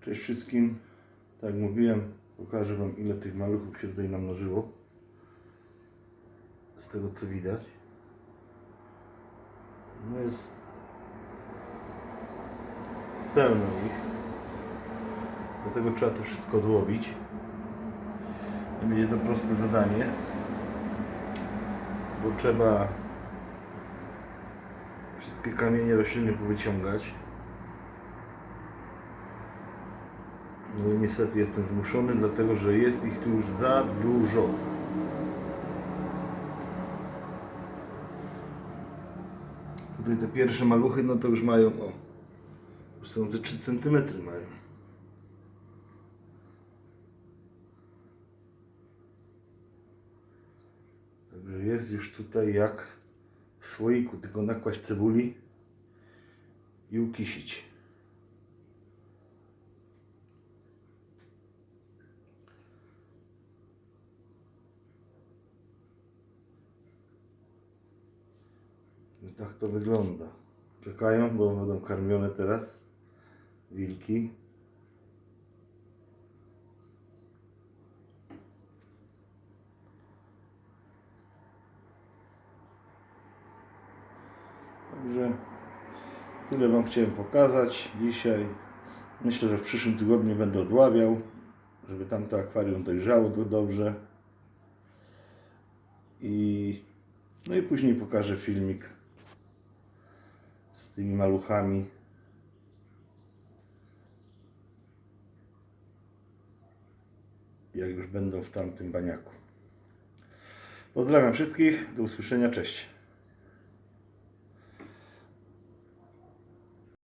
Cześć wszystkim. Tak jak mówiłem, pokażę Wam ile tych maluchów się tutaj namnożyło. Z tego co widać. No jest pełno ich. Dlatego trzeba to wszystko odłowić. Będzie to proste zadanie. Bo trzeba wszystkie kamienie rośliny powyciągać. No niestety jestem zmuszony, dlatego że jest ich tu już za dużo. Tutaj te pierwsze maluchy, no to już mają, o, już są ze 3 cm mają. Także jest już tutaj jak w słoiku, tylko nakłaść cebuli i ukisić. I tak to wygląda. Czekają, bo będą karmione teraz wilki. Także tyle Wam chciałem pokazać dzisiaj. Myślę, że w przyszłym tygodniu będę odławiał, żeby tamto akwarium dojrzało do dobrze. I no i później pokażę filmik tymi maluchami. Jak już będą w tamtym baniaku. Pozdrawiam wszystkich, do usłyszenia, cześć.